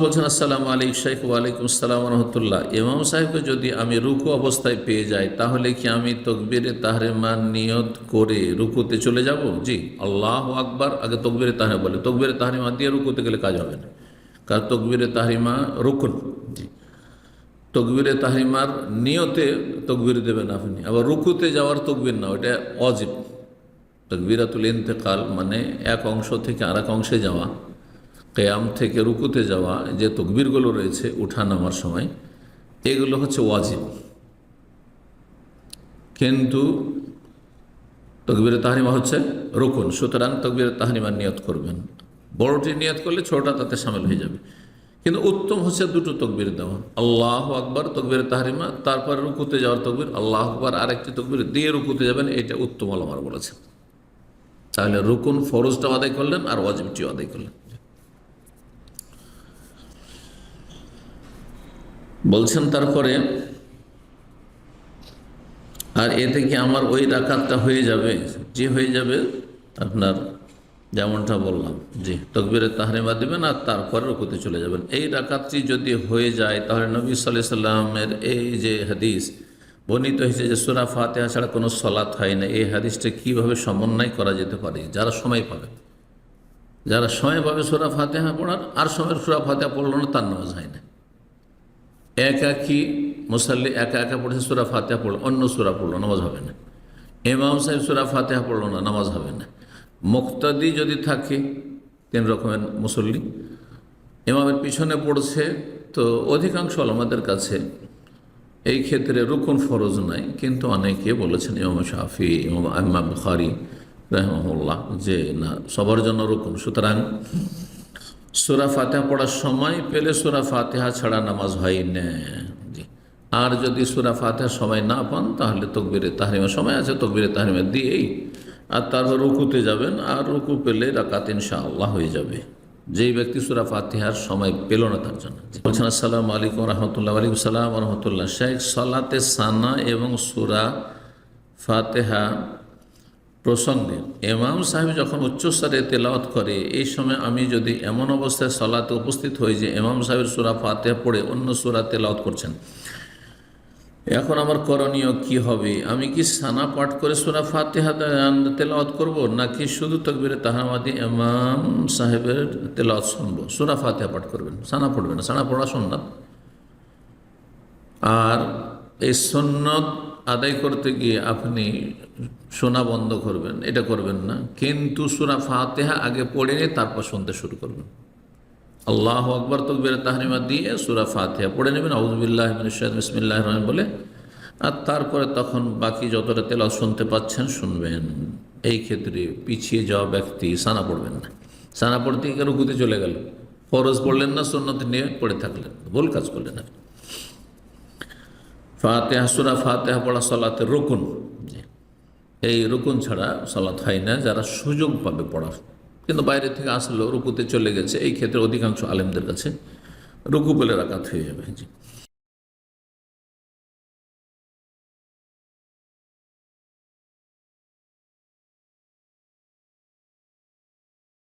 বলছেন, আসসালামু আলাইকুম শেখ ওয়ালাইকুম আসসালাম রহমতুল্লাহ। ইমাম সাহেবকে যদি আমি রুকু অবস্থায় পেয়ে যাই, তাহলে কি আমি তকবিরে তাহরেমা নিয়ত করে রুকুতে চলে যাব? জি, আল্লাহ আকবার। আগে তকবিরে তাহরে বলে। তকবিরে তাহরিমা দিয়ে রুকুতে গেলে কাজ হবে না। কারণ তকবিরে তাহরিমা রুকুন। জি, তকবিরে তাহরিমার নিয়তে তকবির দেবেন আপনি। আবার রুকুতে যাওয়ার তকবির না ওটা অজিব। তকবিরাতুল ইন্তেকাল মানে এক অংশ থেকে আর অংশে যাওয়া। কেয়াম থেকে রুকুতে যাওয়া যে তকবিরগুলো রয়েছে উঠা নামার সময়, এগুলো হচ্ছে ওয়াজিব। কিন্তু তকবিরে তাহারিমা হচ্ছে রুকুন, সুতরাং তকবিরে তাহারিমার নিয়ত করবেন। বড়টি নিয়ত করলে ছোটটা তাতে সামিল হয়ে যাবে। কিন্তু উত্তম হচ্ছে দুটো তকবির দেওয়া। আল্লাহ আকবর তকবির তাহারিমা, তারপর রুকুতে যাওয়ার তকবির, আল্লাহ আকবর আরেকটি তকবির দিয়ে রুকুতে যাবেন, এটা উত্তম আলমার বলেছে তাহলে রুকুন ফরজটাও আদায় করলেন আর ওয়াজিবটিও আদায় করলেন। বলছেন, তারপরে আর এতে কি আমার ওই রাকাতটা হয়ে যাবে, যে হয়ে যাবে আপনার যেমনটা বললাম জি তকবিরে তাহারিমা দেবেন আর তারপরে রুকুতে চলে যাবেন। এই রাকাতটি যদি হয়ে যায়, তাহলে নবী সাল্লাহ সাল্লামের এই যে হাদিস বর্ণিত হয়েছে যে সুরা ফাতেহা ছাড়া কোনো সলাৎ হয় না। এই হাদিসটা কীভাবে সমন্বয় করা যেতে পারে? যারা সময় পাবে, যারা সময় পাবে সুরা ফাতেহা পড়ার, আর সময় সুরা ফাতেহা পড়ল না তার নামাজ হয় না। একাকি মুসাল্লি একা একা পড়েছে? সুরা ফাতেহা পড়ল। অন্য সুরা পড়ল, নামাজ হবে না। এমাম সাহেব সুরা ফাতেহা পড়ল না, নামাজ হবে না। মুক্তাদি যদি থাকে, তিন রকমের মুসল্লি। এমামের পিছনে পড়ছে তো অধিকাংশ আমাদের কাছে এই ক্ষেত্রে রুকুন ফরজ নাই, কিন্তু অনেকে বলেছেন ইমাম শাফি, ইমাম আহমা বুখারি রহমল্লাহ যে না, সবার জন্য রুকুন। সুতরাং সুরা ফাতেহা পড়ার সময় পেলে সুরা ফাতেহা ছাড়া নামাজ হয় না। আর যদি সুরা ফাতেহার সময় না পান, তাহলে তকবিরে তাহরিমার সময় আছে, তকবিরে তাহরিমা দিয়েই আর তারপর রুকুতে যাবেন আর রুকু পেলে রাকাত ইনশাআল্লাহ হয়ে যাবে। যেই ব্যক্তি সুরা ফাতিহার সময় পেল না তার জন্য। বলছেন, আসসালামু আলাইকুম রহমতুল্লাহ আলাইকুম সালাম রহমতুল্লাহ। শেখ সলাতে সানা এবং সুরা ফাতেহা প্রসঙ্গে এমাম সাহেব যখন উচ্চস্তরে তেলাওয়াত করে, এই সময় আমি যদি এমন অবস্থায় সলাতে উপস্থিত হই যে এমাম সাহেবের সুরা ফাতেহা পড়ে অন্য সুরা তেলাওয়াত করছেন। এখন আমার করণীয় কি হবে? আমি কি সানা পাঠ করে সুরা ফাতেহা তেলাওয়াত করব, নাকি শুধু তকবিরে তাহামাদি এমাম সাহেবের তেলাওয়াত শুনব? সুরা ফাতেহা পাঠ করবেন, সানা পড়বেন সানা পড়া সন্ন্যত আর এই সন্ন্যত আদায় করতে গিয়ে আপনি শোনা বন্ধ করবেন, এটা করবেন না। কিন্তু সুরা ফাতেহা আগে পড়ে নিয়ে তারপর শুনতে শুরু করবেন। আল্লাহ আকবর তকবির তাহরিমা দিয়ে সুরা ফাতেহা পড়ে নেবেন। আউজবিল্লাহ বিসমিল্লাহ রহমান বলে। আর তারপরে তখন বাকি যতটা তেলা শুনতে পাচ্ছেন শুনবেন। এই ক্ষেত্রে পিছিয়ে যাওয়া ব্যক্তি সানা পড়বেন না। সানা পড়তে গিয়ে রুকুতে চলে গেল। ফরজ পড়লেন না সন্ন্যত নিয়ে পড়ে থাকলেন ভুল কাজ করলেন আপনি। ফাতেহা, সুরা ফাতেহা পড়া সলাতে রুকুন। এই রুকুন ছাড়া সলাত হয় না, যারা সুযোগ পাবে পড়ার। কিন্তু বাইরে থেকে আসলেও রুকুতে চলে গেছে, এই ক্ষেত্রে অধিকাংশ আলেমদের কাছে রুকু বলে রাখাত হয়ে যাবে। জি